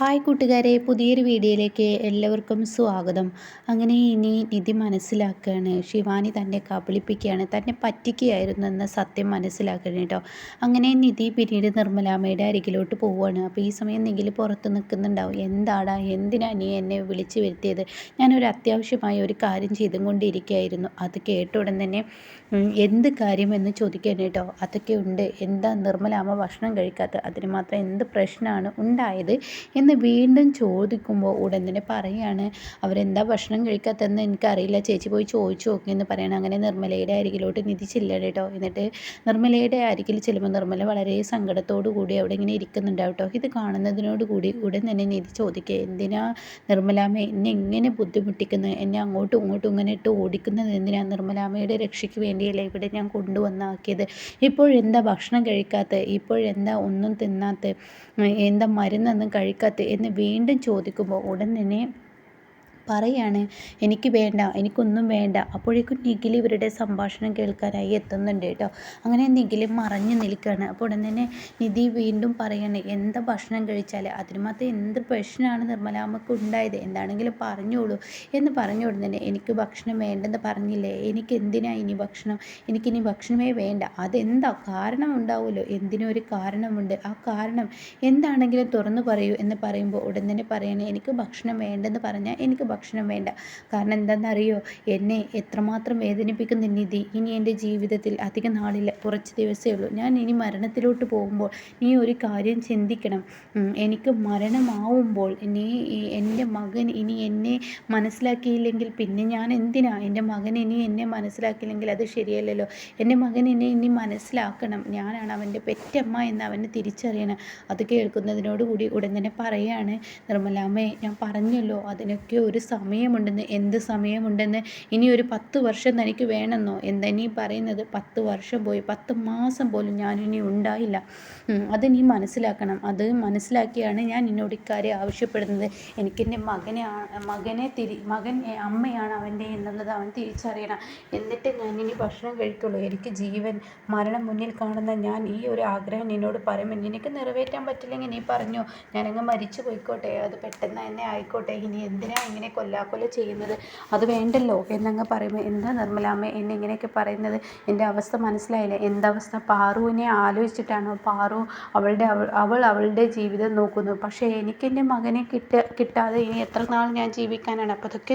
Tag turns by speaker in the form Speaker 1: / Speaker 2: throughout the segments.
Speaker 1: Hi കൂട്ടുകാരെ പുതിയൊരു വീഡിയോയിലേക്ക് എല്ലാവർക്കും സ്വാഗതം. അങ്ങനെ ഇനി നിധി മനസ്സിലാക്കുകയാണ് ശിവാനി തന്നെ കബളിപ്പിക്കുകയാണ്. തന്നെ പറ്റിക്കുകയായിരുന്നു എന്ന സത്യം മനസ്സിലാക്കണം കേട്ടോ. അങ്ങനെ നിധി പിന്നീട് നിർമ്മലാമ്മയുടെ അരികിലോട്ട് പോവുകയാണ്. അപ്പോൾ ഈ സമയം നിഖിൽ പുറത്ത് നിൽക്കുന്നുണ്ടാവും. എന്താടാ എന്തിനാ നീ എന്നെ വിളിച്ചു വരുത്തിയത്? ഞാനൊരു അത്യാവശ്യമായ ഒരു കാര്യം ചെയ്തും കൊണ്ടിരിക്കുകയായിരുന്നു അത് കേട്ട ഉടൻ തന്നെ എന്ത് കാര്യമെന്ന് ചോദിക്കാൻ കേട്ടോ. അതൊക്കെ ഉണ്ട്. എന്താ നിർമ്മലാമ്മ ഭക്ഷണം കഴിക്കാത്ത അതിന് മാത്രം എന്ത് പ്രശ്നമാണ് ഉണ്ടായത്? എന്ന് വീണ്ടും ചോദിക്കുമ്പോൾ ഉടൻ തന്നെ പറയാണ് അവരെന്താ ഭക്ഷണം കഴിക്കാത്തതെന്ന് എനിക്കറിയില്ല. ചേച്ചി പോയി ചോദിച്ചു നോക്കിയെന്ന് പറയണം. അങ്ങനെ നിർമ്മലയുടെ അരികിലോട്ട് നിധി ചെല്ലണം കേട്ടോ. എന്നിട്ട് നിർമ്മലയുടെ അരികിൽ ചെല്ലുമ്പോൾ നിർമ്മല വളരെ സങ്കടത്തോടു കൂടി അവിടെ ഇങ്ങനെ ഇരിക്കുന്നുണ്ടാവും കേട്ടോ. ഇത് കാണുന്നതിനോട് കൂടി ഉടൻ തന്നെ നിധി ചോദിക്കുക എന്തിനാ നിർമ്മലാമ്മ എന്നെ എങ്ങനെ ബുദ്ധിമുട്ടിക്കുന്നത് എന്നെ അങ്ങോട്ടും ഇങ്ങോട്ടും ഇങ്ങനെ ഇട്ട് ഓടിക്കുന്നത് എന്തിനാ? നിർമ്മലാമ്മയുടെ രക്ഷയ്ക്ക് വേണ്ടിയല്ലേ ഇവിടെ ഞാൻ കൊണ്ടുവന്നാക്കിയത്? ഇപ്പോഴെന്താ ഭക്ഷണം കഴിക്കാത്ത ഇപ്പോഴെന്താ ഒന്നും തിന്നാത്ത എന്താ മരുന്നൊന്നും കഴിക്കാത്ത എന്ന് വീണ്ടും ചോദിക്കുമ്പോൾ ഉടൻ തന്നെ പറയാണ് എനിക്ക് വേണ്ട എനിക്കൊന്നും വേണ്ട. അപ്പോഴേക്കും നിഖിൽ ഇവരുടെ സംഭാഷണം കേൾക്കാനായി എത്തുന്നുണ്ട് കേട്ടോ. അങ്ങനെ നിഖിൽ മറഞ്ഞു നിൽക്കുകയാണ്. അപ്പോൾ ഉടൻ തന്നെ നിധി വീണ്ടും പറയാണ് എന്താ ഭക്ഷണം കഴിച്ചാൽ അതിന് മാത്രം എന്ത് പ്രശ്നമാണ് നിർമ്മലാമ്മക്ക് ഉണ്ടായത് എന്താണെങ്കിലും പറഞ്ഞോളൂ. എന്ന് പറഞ്ഞു ഉടൻ തന്നെ എനിക്ക് ഭക്ഷണം വേണ്ടെന്ന് പറഞ്ഞില്ലേ? എനിക്ക് എന്തിനാ ഇനി ഭക്ഷണം? എനിക്കിനി ഭക്ഷണമേ വേണ്ട. അതെന്താ? കാരണം ഉണ്ടാവുമല്ലോ. എന്തിനൊരു കാരണമുണ്ട്. ആ കാരണം എന്താണെങ്കിലും തുറന്നു പറയൂ എന്ന് പറയുമ്പോൾ ഉടൻ തന്നെ പറയണേ എനിക്ക് ഭക്ഷണം വേണ്ടെന്ന് പറഞ്ഞാൽ എനിക്ക് ഭക്ഷണം വേണ്ട. കാരണം എന്താണെന്നറിയോ? എന്നെ എത്രമാത്രം വേദനിപ്പിക്കുന്ന നിധി ഇനി എന്റെ ജീവിതത്തിൽ അധിക നാളില്ല. കുറച്ച് ദിവസമേ ഉള്ളൂ. ഞാൻ ഇനി മരണത്തിലോട്ട് പോകുമ്പോൾ നീ ഒരു കാര്യം ചിന്തിക്കണം. എനിക്ക് മരണമാവുമ്പോൾ നീ എന്റെ മകൻ ഇനി എന്നെ മനസ്സിലാക്കിയില്ലെങ്കിൽ പിന്നെ ഞാൻ എന്തിനാ? എന്റെ മകൻ ഇനി എന്നെ മനസ്സിലാക്കിയില്ലെങ്കിൽ അത് ശരിയല്ലല്ലോ. എന്റെ മകൻ എന്നെ ഇനി മനസ്സിലാക്കണം. ഞാനാണ് അവന്റെ പെറ്റമ്മ എന്ന് അവന് തിരിച്ചറിയണം. അത് കേൾക്കുന്നതിനോട് കൂടി ഉടൻ തന്നെ പറയാണ് നിർമ്മലാമ്മേ ഞാൻ പറഞ്ഞല്ലോ അതിനൊക്കെ ഒരു സമയമുണ്ടെന്ന് എന്ത് സമയമുണ്ടെന്ന് ഇനി ഒരു പത്ത് വർഷം തനിക്ക് വേണമെന്നോ? എന്താ നീ പറയുന്നത്? പത്ത് വർഷം പോയി പത്ത് മാസം പോലും ഞാനിനി ഉണ്ടായില്ല. അത് നീ മനസ്സിലാക്കണം. അത് മനസ്സിലാക്കിയാണ് ഞാൻ നിന്നോട് ഇക്കാര്യം ആവശ്യപ്പെടുന്നത്. എനിക്കെന്റെ മകനെ മകനെ തിരി മകൻ അമ്മയാണ് അവന്റെ എന്നുള്ളത് അവൻ തിരിച്ചറിയണം. എന്നിട്ട് ഞാൻ ഇനി ഭക്ഷണം കഴിക്കുള്ളൂ. എനിക്ക് ജീവൻ മരണം മുന്നിൽ കാണുന്ന ഞാൻ ഈ ഒരു ആഗ്രഹം നിന്നോട് പറയുമ്പോൾ നിനക്ക് നിറവേറ്റാൻ പറ്റില്ലെങ്കിൽ നീ പറഞ്ഞോ ഞാനങ്ങ് മരിച്ചു പോയിക്കോട്ടെ അത് പെട്ടെന്ന് തന്നെ ആയിക്കോട്ടെ. ഇനി എന്തിനാ ഇങ്ങനെ കൊല്ലാക്കൊല ചെയ്യുന്നത്. അത് വേണ്ടല്ലോ? എന്നങ്ങ് പറയുമ്പോൾ എന്താ നിർമ്മലാമ്മ? എന്നെ ഇങ്ങനെയൊക്കെ പറയുന്നത് എന്റെ അവസ്ഥ മനസ്സിലായില്ലേ. എന്തവസ്ഥ പാറുവിനെ ആലോചിച്ചിട്ടാണോ പാറു അവളുടെ അവൾ അവളുടെ ജീവിതം നോക്കുന്നു പക്ഷേ എനിക്കെന്റെ മകനെ കിട്ട കിട്ടാതെ ഇനി എത്ര നാൾ ഞാൻ ജീവിക്കാനാണ്? അപ്പോൾ അതൊക്കെ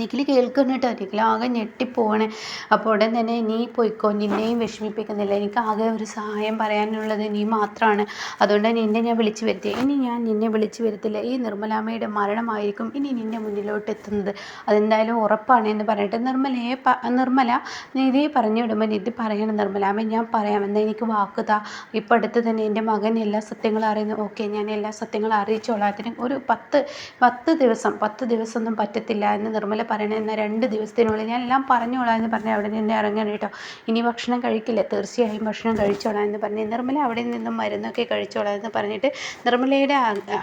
Speaker 1: നിഖിൽ കേൾക്കുന്നു കേട്ടോ. നിഖിൽ ആകെ ഞെട്ടിപ്പോവാണ്. അപ്പോൾ ഉടൻ തന്നെ നീ പോയിക്കോ. നിന്നെയും വിഷമിപ്പിക്കുന്നില്ല. എനിക്ക് ആകെ ഒരു സഹായം പറയാനുള്ളത് നീ മാത്രമാണ് അതുകൊണ്ട് നിന്നെ ഞാൻ വിളിച്ചു വരുത്തി ഇനി ഞാൻ നിന്നെ വിളിച്ചു വരുത്തില്ല. ഈ നിർമ്മലാമ്മയുടെ മരണമായിരിക്കും ഇനി നിന്നെ മുന്നിലോട്ട് എത്തുന്നത്. അതെന്തായാലും ഉറപ്പാണ് എന്ന് പറഞ്ഞിട്ട് നിർമ്മലയെ നിർമ്മല നിധി പറഞ്ഞു വിടുമ്പോൾ നിധി പറയണം നിർമ്മലാമ്മ ഞാൻ പറയാം. എന്താ എനിക്ക് വാക്കുതാ ഇപ്പം അടുത്ത് തന്നെ എന്റെ മകൻ എല്ലാ സത്യങ്ങളും അറിയുന്നു. ഓക്കെ ഞാൻ എല്ലാ സത്യങ്ങളും അറിയിച്ചോളാം. അതിന് ഒരു പത്ത് പത്ത് ദിവസം പത്ത് ദിവസമൊന്നും പറ്റത്തില്ല എന്ന് നിർമ്മല പറയണേ എന്നാൽ രണ്ട് ദിവസത്തിനുള്ളിൽ ഞാൻ എല്ലാം പറഞ്ഞോളാം എന്ന് പറഞ്ഞ് അവിടെ നിന്ന് ഇറങ്ങണം കേട്ടോ. ഇനി ഭക്ഷണം കഴിക്കില്ല. തീർച്ചയായും ഭക്ഷണം കഴിച്ചോളാം എന്ന് പറഞ്ഞ് നിർമ്മല അവിടെ നിന്നും മരുന്നൊക്കെ കഴിച്ചോളാം എന്ന് പറഞ്ഞിട്ട് നിർമ്മലയുടെ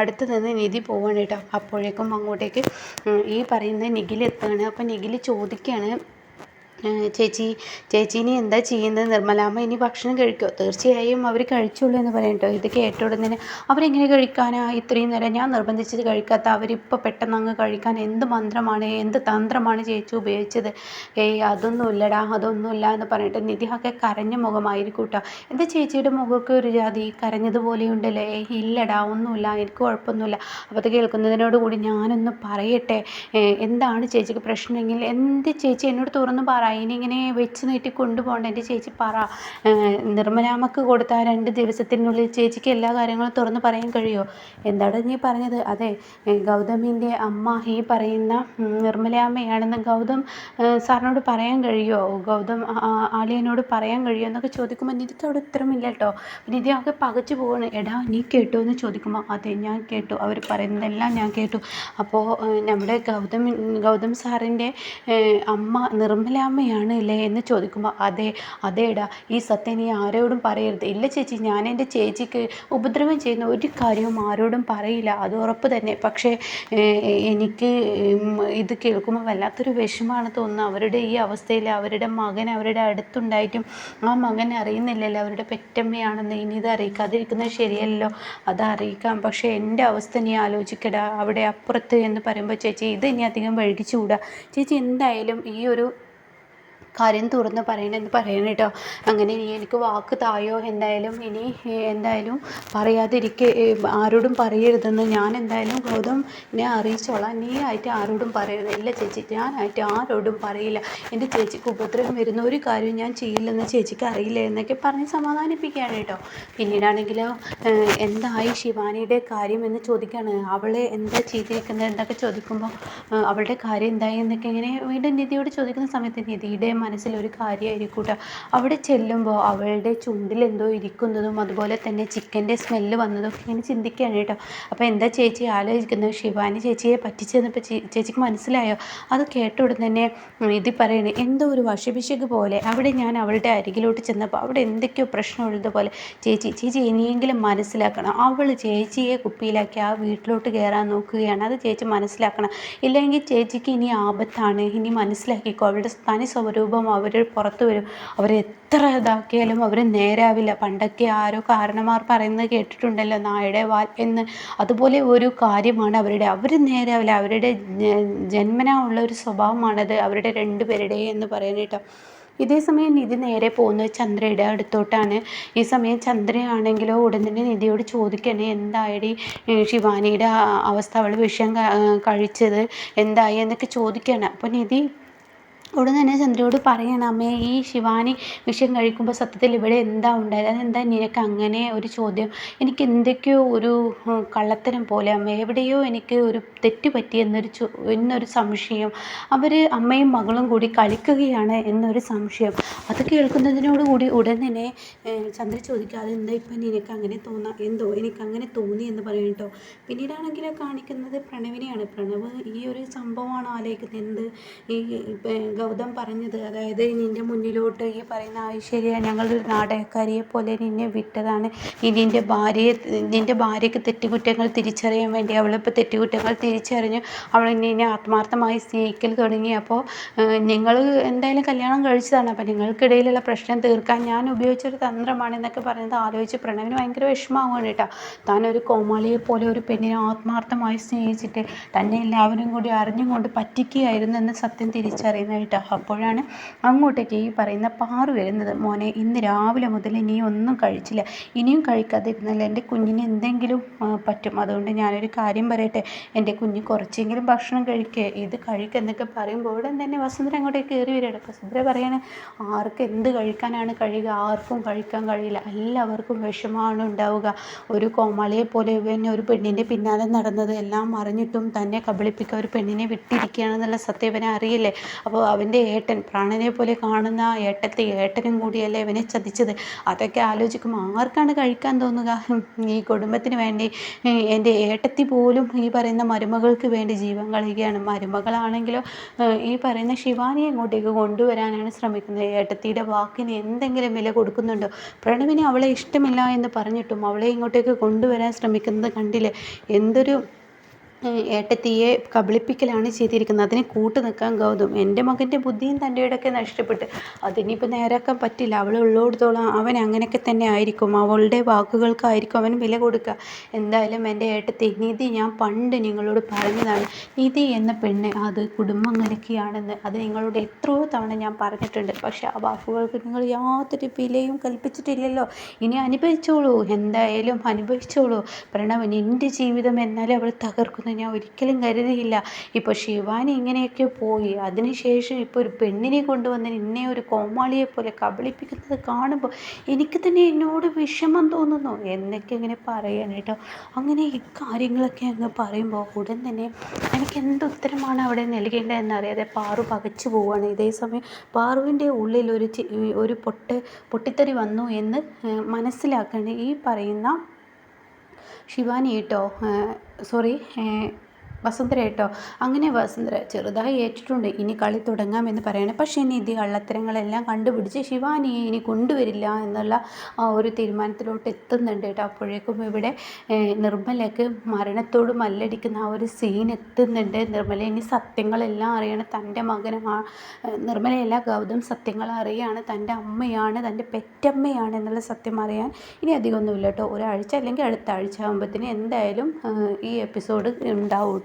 Speaker 1: അടുത്ത് നിന്ന് നിധി പോവാണ് കേട്ടോ. അപ്പോഴേക്കും അങ്ങോട്ടേക്ക് ഈ പറയുന്ന നിഖിൽ എത്തുകയാണ്. അപ്പോൾ നിഖിൽ ചോദിക്കുകയാണ് ചേച്ചി ചേച്ചി ഇനി എന്താ ചെയ്യുന്നത്? നിർമ്മലാമ്മ ഇനി ഭക്ഷണം കഴിക്കുമോ തീർച്ചയായും അവർ കഴിച്ചുള്ളൂ എന്ന് പറയും കേട്ടോ. ഇത് കേട്ട ഉടനെ അവരെങ്ങനെ കഴിക്കാനാ? ഇത്രയും നേരം ഞാൻ നിർബന്ധിച്ചത് കഴിക്കാത്ത അവരിപ്പോൾ പെട്ടെന്ന് അങ്ങ് കഴിക്കാൻ എന്ത് മന്ത്രമാണ് എന്ത് തന്ത്രമാണ് ചേച്ചി ഉപയോഗിച്ചത്? ഏയ് അതൊന്നുമില്ലടാ അതൊന്നുമില്ല എന്ന് പറഞ്ഞിട്ട് നിധിയൊക്കെ കരഞ്ഞ മുഖമായിരിക്കും കേട്ടോ. എന്താ ചേച്ചിയുടെ മുഖമൊക്കെ ഒരു ജാതി കരഞ്ഞതുപോലെ ഉണ്ടല്ലേ ഇല്ലടാ ഒന്നുമില്ല എനിക്ക് കുഴപ്പമൊന്നുമില്ല. അപ്പോൾ അത് കേൾക്കുന്നതിനോട് കൂടി ഞാനൊന്ന് പറയട്ടെ? എന്താണ് ചേച്ചിക്ക് പ്രശ്നമെങ്കിൽ എന്ത് ചേച്ചി എന്നോട് തുറന്ന് പറ ഇങ്ങനെ വെച്ച് നീട്ടി കൊണ്ടുപോകണ്ട. എന്റെ ചേച്ചി പറ നിർമ്മലാമ്മക്ക് കൊടുത്ത ആ രണ്ട് ദിവസത്തിനുള്ളിൽ ചേച്ചിക്ക് എല്ലാ കാര്യങ്ങളും തുറന്ന് പറയാൻ കഴിയുമോ എന്താണ് നീ പറഞ്ഞത്? അതെ ഗൗതമിന്റെ അമ്മ ഈ പറയുന്ന നിർമ്മലാമ്മയാണെന്ന് ഗൗതം സാറിനോട് പറയാൻ കഴിയുമോ ഗൗതം ആലിയനോട് പറയാൻ കഴിയുമോ എന്നൊക്കെ ചോദിക്കുമ്പോൾ നിധിക്ക് അവിടെ ഉത്തരമില്ല കേട്ടോ. നിധി ആകെ പകച്ചു പോവാണ്. എടാ നീ കേട്ടോ എന്ന് ചോദിക്കുമ്പോൾ അതെ ഞാൻ കേട്ടു. അവർ പറയുന്നതെല്ലാം ഞാൻ കേട്ടു. അപ്പോൾ നമ്മുടെ ഗൗതം ഗൗതം സാറിന്റെ അമ്മ നിർമ്മലാമ്മ പെറ്റമ്മയാണ് അല്ലേ എന്ന് ചോദിക്കുമ്പോൾ അതെ അതേടാ ഈ സത്യം നീ ആരോടും പറയരുത്. ഇല്ല ചേച്ചി ഞാൻ എന്റെ ചേച്ചിക്ക് ഉപദ്രവം ചെയ്യുന്ന ഒരു കാര്യവും ആരോടും പറയില്ല അത് ഉറപ്പ് തന്നെ. പക്ഷേ എനിക്ക് ഇത് കേൾക്കുമ്പോൾ വല്ലാത്തൊരു വിഷമാണ് തോന്നുന്നത് അവരുടെ ഈ അവസ്ഥയിൽ അവരുടെ മകൻ അവരുടെ അടുത്തുണ്ടായിട്ടും ആ മകൻ അറിയുന്നില്ലല്ലോ. അവരുടെ പെറ്റമ്മയാണെന്ന് ഇനി ഇത് അറിയിക്കാതിരിക്കുന്നത് ശരിയല്ലോ അത് അറിയിക്കാം. പക്ഷേ എന്റെ അവസ്ഥ നീ ആലോചിക്കടാ. അവിടെ അപ്പുറത്ത് എന്ന് പറയുമ്പോൾ ചേച്ചി ഇത് ഇനി അധികം വഴുകിച്ചുകൂടാ ചേച്ചി എന്തായാലും ഈ ഒരു കാര്യം തുറന്ന് പറയണമെന്ന് പറയണം കേട്ടോ. അങ്ങനെ ഇനി എനിക്ക് വാക്ക് തായോ എന്തായാലും ഇനി എന്തായാലും പറയാതിരിക്കെ ആരോടും പറയരുതെന്ന് ഞാൻ എന്തായാലും ഗൗതം എന്നെ അറിയിച്ചോളാം. നീ ആയിട്ട് ആരോടും പറയരുത് ഇല്ല ചേച്ചി ഞാനായിട്ട് ആരോടും പറയില്ല. എന്റെ ചേച്ചിക്ക് ഉപദ്രവം വരുന്ന ഒരു കാര്യവും ഞാൻ ചെയ്യില്ലെന്ന് ചേച്ചിക്ക് അറിയില്ല എന്നൊക്കെ പറഞ്ഞ് സമാധാനിപ്പിക്കുകയാണ് കേട്ടോ. പിന്നീടാണെങ്കിലോ എന്തായി ശിവാനിയുടെ കാര്യം എന്ന് ചോദിക്കുകയാണ് അവളെ എന്താ ചെയ്തിരിക്കുന്നത് എന്നൊക്കെ ചോദിക്കുമ്പോൾ അവളുടെ കാര്യം എന്തായി എന്നൊക്കെ ഇങ്ങനെ വീണ്ടും നിധിയോട് ചോദിക്കുന്ന സമയത്ത് നിധിയുടെ മനസ്സിലൊരു കാര്യമായിരിക്കൂട്ട അവിടെ ചെല്ലുമ്പോൾ അവളുടെ ചുണ്ടിൽ എന്തോ ഇരിക്കുന്നതും അതുപോലെ തന്നെ ചിക്കന്റെ സ്മെല്ല് വന്നതും ഇങ്ങനെ ചിന്തിക്കുകയാണ് കേട്ടോ. അപ്പോൾ എന്താ ചേച്ചി ആലോചിക്കുന്നത്? ശിവാനി ചേച്ചിയെ പറ്റിച്ചെന്നപ്പോൾ ചേച്ചിക്ക് മനസ്സിലായോ? അത് കേട്ട ഉടൻ തന്നെ ഇത് പറയണേ എന്തോ ഒരു വശപിശക് പോലെ അവിടെ ഞാൻ അവളുടെ അരികിലോട്ട് ചെന്നപ്പോൾ അവിടെ എന്തൊക്കെയോ പ്രശ്നമുള്ളതുപോലെ ചേച്ചി ചേച്ചി ഇനിയെങ്കിലും മനസ്സിലാക്കണം. അവൾ ചേച്ചിയെ കുപ്പിയിലാക്കി ആ വീട്ടിലോട്ട് കയറാൻ നോക്കുകയാണ്. അത് ചേച്ചി മനസ്സിലാക്കണം. ഇല്ലെങ്കിൽ ചേച്ചിക്ക് ഇനി ആപത്താണ്. ഇനി മനസ്സിലാക്കിക്കോ. അവളുടെ തനി സ്വരൂപം അവർ പുറത്ത് വരും. അവർ എത്ര ഇതാക്കിയാലും അവർ നേരാവില്ല. പണ്ടൊക്കെ ആരോ കാരണമാർ പറയുന്നത് കേട്ടിട്ടുണ്ടല്ലോ നായുടെ വാൽ എന്ന്. അതുപോലെ ഒരു കാര്യമാണ് അവരുടെ. അവർ നേരാവില്ല. അവരുടെ ജന്മനാ ഉള്ള ഒരു സ്വഭാവമാണത് അവരുടെ രണ്ടുപേരുടെയും എന്ന് പറയുന്നത് ഇതേ സമയം നിധി നേരെ പോകുന്നത് ചന്ദ്രയുടെ അടുത്തോട്ടാണ്. ഈ സമയം ചന്ദ്രയാണെങ്കിലോ ഉടൻ തന്നെ നിധിയോട് ചോദിക്കണേ എന്തായടി ശിവാനിയുടെ അവസ്ഥ അവൾ വിഷം കഴിച്ചത്? എന്തായി? എന്നൊക്കെ ചോദിക്കണം അപ്പോൾ നിധി ഉടൻ തന്നെ ചന്ദ്രയോട് പറയാണ് അമ്മേ ഈ ശിവാനി വിഷം കഴിക്കുമ്പോൾ സത്യത്തിൽ ഇവിടെ എന്താ ഉണ്ടായത്? അതെന്താ നിനക്ക് അങ്ങനെ ഒരു ചോദ്യം? എനിക്ക് എന്തൊക്കെയോ ഒരു കള്ളത്തരം പോലെ അമ്മ എവിടെയോ എനിക്ക് ഒരു തെറ്റ് പറ്റി എന്നൊരു ചോ എന്നൊരു സംശയം. അവർ അമ്മയും മകളും കൂടി കളിക്കുകയാണ് എന്നൊരു സംശയം. അത് കേൾക്കുന്നതിനോട് കൂടി ഉടൻ തന്നെ ചന്ദ്ര ചോദിക്കുക അതെന്താ ഇപ്പം നിനക്ക് അങ്ങനെ തോന്നാം എന്തോ എനിക്ക് അങ്ങനെ തോന്നി എന്ന് പറയും കേട്ടോ പിന്നീടാണെങ്കിൽ കാണിക്കുന്നത് പ്രണവിനെയാണ്. പ്രണവ് ഈ ഒരു സംഭവമാണ് ആലോചിക്കുന്നത്. എന്ത്? ഈ ഗൗതം പറഞ്ഞത്. അതായത് നിന്റെ മുന്നിലോട്ട് ഈ പറയുന്ന ഐശ്വര്യ ഞങ്ങളൊരു നാടകക്കാരിയെ പോലെ നിന്നെ വിട്ടതാണ്. ഇനി നിന്റെ ഭാര്യയെ നിന്റെ ഭാര്യയ്ക്ക് തെറ്റുകുറ്റങ്ങൾ തിരിച്ചറിയാൻ വേണ്ടി അവളിപ്പോൾ തെറ്റുകുറ്റങ്ങൾ തിരിച്ചറിഞ്ഞു അവൾ നിന്നെ ആത്മാർത്ഥമായി സ്നേഹിക്കൽ തുടങ്ങി. അപ്പോൾ നിങ്ങൾ എന്തായാലും കല്യാണം കഴിച്ചതാണ്. അപ്പോൾ നിങ്ങൾക്കിടയിലുള്ള പ്രശ്നം തീർക്കാൻ ഞാൻ ഉപയോഗിച്ചൊരു തന്ത്രമാണ് എന്നൊക്കെ പറയുന്നത് ആലോചിച്ച് പ്രണവിന് ഭയങ്കര വിഷമമാവുകയാണ് കേട്ടോ. താൻ ഒരു കോമാളിയെ പോലെ ഒരു പെണ്ണിനെ ആത്മാർത്ഥമായി സ്നേഹിച്ചിട്ട് തന്നെ എല്ലാവരും കൂടി അറിഞ്ഞുകൊണ്ട് പറ്റിക്കുകയായിരുന്നു എന്ന് സത്യം തിരിച്ചറിയുന്നത് കേട്ടോ. അപ്പോഴാണ് അങ്ങോട്ടേക്ക് ഈ പറയുന്ന പാറു വരുന്നത്. മോനെ ഇന്ന് രാവിലെ മുതൽ നീ ഒന്നും കഴിച്ചില്ല. ഇനിയും കഴിക്കാതിരുന്നാൽ എന്റെ കുഞ്ഞിന് എന്തെങ്കിലും പറ്റും. അതുകൊണ്ട് ഞാനൊരു കാര്യം പറയട്ടെ. എന്റെ കുഞ്ഞ് കുറച്ചെങ്കിലും ഭക്ഷണം കഴിക്കുക ഇത് കഴിക്കുക എന്നൊക്കെ പറയുമ്പോൾ ഉടൻ തന്നെ വസുന്ധര അങ്ങോട്ടേക്ക് കയറി വരികയാണ്. വസുന്ധര പറയാണ് ആർക്ക് എന്ത് കഴിക്കാനാണ് കഴിയുക? ആർക്കും കഴിക്കാൻ കഴിയില്ല. എല്ലാവർക്കും വിഷമമാണ് ഉണ്ടാവുക. ഒരു കോമാളിയെ പോലെ തന്നെ ഒരു പെണ്ണിന്റെ പിന്നാലെ നടന്നത്. എല്ലാം അറിഞ്ഞിട്ടും തന്നെ കബളിപ്പിക്കുക ഒരു പെണ്ണിനെ വിട്ടിരിക്കുകയാണെന്നുള്ള സത്യവനെ അറിയില്ലേ? അപ്പോൾ അവന്റെ ഏട്ടൻ പ്രാണനെ പോലെ കാണുന്ന ഏട്ടത്തെ ഏട്ടനും കൂടിയല്ലേ ഇവനെ ചതിച്ചത്? അതൊക്കെ ആലോചിക്കുമ്പോൾ ആർക്കാണ് കഴിക്കാൻ തോന്നുക? ഈ കുടുംബത്തിന് വേണ്ടി എന്റെ ഏട്ടത്തി പോലും ഈ പറയുന്ന മരുമകൾക്ക് വേണ്ടി ജീവൻ കളയുകയാണ്. മരുമകളാണെങ്കിലോ ഈ പറയുന്ന ശിവാനിയെ ഇങ്ങോട്ടേക്ക് കൊണ്ടുവരാനാണ് ശ്രമിക്കുന്നത്. ഏട്ടത്തിയുടെ വാക്കിന് എന്തെങ്കിലും വില കൊടുക്കുന്നുണ്ടോ? പ്രണവിനെ അവളെ ഇഷ്ടമില്ല എന്ന് പറഞ്ഞിട്ടും അവളെ ഇങ്ങോട്ടേക്ക് കൊണ്ടുവരാൻ ശ്രമിക്കുന്നത് കണ്ടില്ലേ? എന്തൊരു ഏട്ടത്തിയെ കബളിപ്പിക്കലാണ് ചെയ്തിരിക്കുന്നത്. അതിന് കൂട്ട് നിൽക്കാൻ ഗൗതം. എന്റെ മകന്റെ ബുദ്ധിയും തന്റെ ഇടയ്ക്ക് നഷ്ടപ്പെട്ട്. അതിനിപ്പോൾ നേരാക്കാൻ പറ്റില്ല. അവൾ ഉള്ളിടത്തോളം അവൻ അങ്ങനെയൊക്കെ തന്നെ ആയിരിക്കും. അവളുടെ വാക്കുകൾക്കായിരിക്കും അവൻ വില കൊടുക്കുക. എന്തായാലും എന്റെ ഏട്ടത്തി നിധി ഞാൻ പണ്ട് നിങ്ങളോട് പറഞ്ഞതാണ്. നിധി എന്ന പെണ്ണ് അത് കുടുംബം കലക്കിയാണെന്ന് അത് നിങ്ങളോട് എത്രയോ തവണ ഞാൻ പറഞ്ഞിട്ടുണ്ട്. പക്ഷെ ആ വാക്കുകൾക്ക് നിങ്ങൾ യാതൊരു വിലയും കൽപ്പിച്ചിട്ടില്ലല്ലോ. ഇനി അനുഭവിച്ചോളൂ. എന്തായാലും അനുഭവിച്ചോളൂ. പ്രണവ് എന്റെ ജീവിതം എന്നാലും അവൾ തകർക്കുന്നു എന്ന് ഞാൻ ഒരിക്കലും കരുതിയില്ല. ഇപ്പോൾ ശിവാനി ഇങ്ങനെയൊക്കെ പോയി അതിനുശേഷം ഇപ്പോൾ ഒരു പെണ്ണിനെ കൊണ്ടുവന്ന് എന്നെ ഒരു കോമാളിയെ പോലെ കബളിപ്പിക്കുന്നത് കാണുമ്പോൾ എനിക്ക് തന്നെ എന്നോട് വിഷമം തോന്നുന്നു. എന്നൊക്കെ ഇങ്ങനെ പറയാൻ കേട്ടോ. അങ്ങനെ ഈ കാര്യങ്ങളൊക്കെ അങ്ങ് പറയുമ്പോൾ ഉടൻ തന്നെ എനിക്ക് എന്ത് ഉത്തരമാണ് അവിടെ നൽകേണ്ടതെന്ന് അറിയാതെ പാറു പകച്ചു പോവുകയാണ് ഇതേ സമയം പാറുവിന്റെ ഉള്ളിൽ ഒരു ഒരു പൊട്ട് പൊട്ടിത്തെറി വന്നു എന്ന് മനസ്സിലാക്കാണ് ഈ പറയുന്ന ശിവാനി കേട്ടോ. സോറി വസുന്ധര കേട്ടോ. അങ്ങനെ വസുന്ധര ചെറുതായി ഏറ്റിട്ടുണ്ട്. ഇനി കളി തുടങ്ങാമെന്ന് പറയണം. പക്ഷേ ഇനി ഇതി കള്ളത്തരങ്ങളെല്ലാം കണ്ടുപിടിച്ച് ശിവാനിയെ ഇനി കൊണ്ടുവരില്ല എന്നുള്ള ആ ഒരു തീരുമാനത്തിലോട്ട് എത്തുന്നുണ്ട് കേട്ടോ. അപ്പോഴേക്കും ഇവിടെ നിർമ്മലയ്ക്ക് മരണത്തോട് മല്ലടിക്കുന്ന ആ ഒരു സീൻ എത്തുന്നുണ്ട്. നിർമ്മല ഇനി സത്യങ്ങളെല്ലാം അറിയണം. തന്റെ മകനമാണ് നിർമ്മലയല്ല ഗൗതം സത്യങ്ങൾ അറിയാണ്. തന്റെ അമ്മയാണ് തന്റെ പെറ്റമ്മയാണ് എന്നുള്ള സത്യം അറിയാൻ ഇനി അധികമൊന്നുമില്ല കേട്ടോ. ഒരാഴ്ച അല്ലെങ്കിൽ അടുത്ത ആഴ്ച ആകുമ്പോഴത്തേന് എന്തായാലും ഈ എപ്പിസോഡ് ഉണ്ടാവും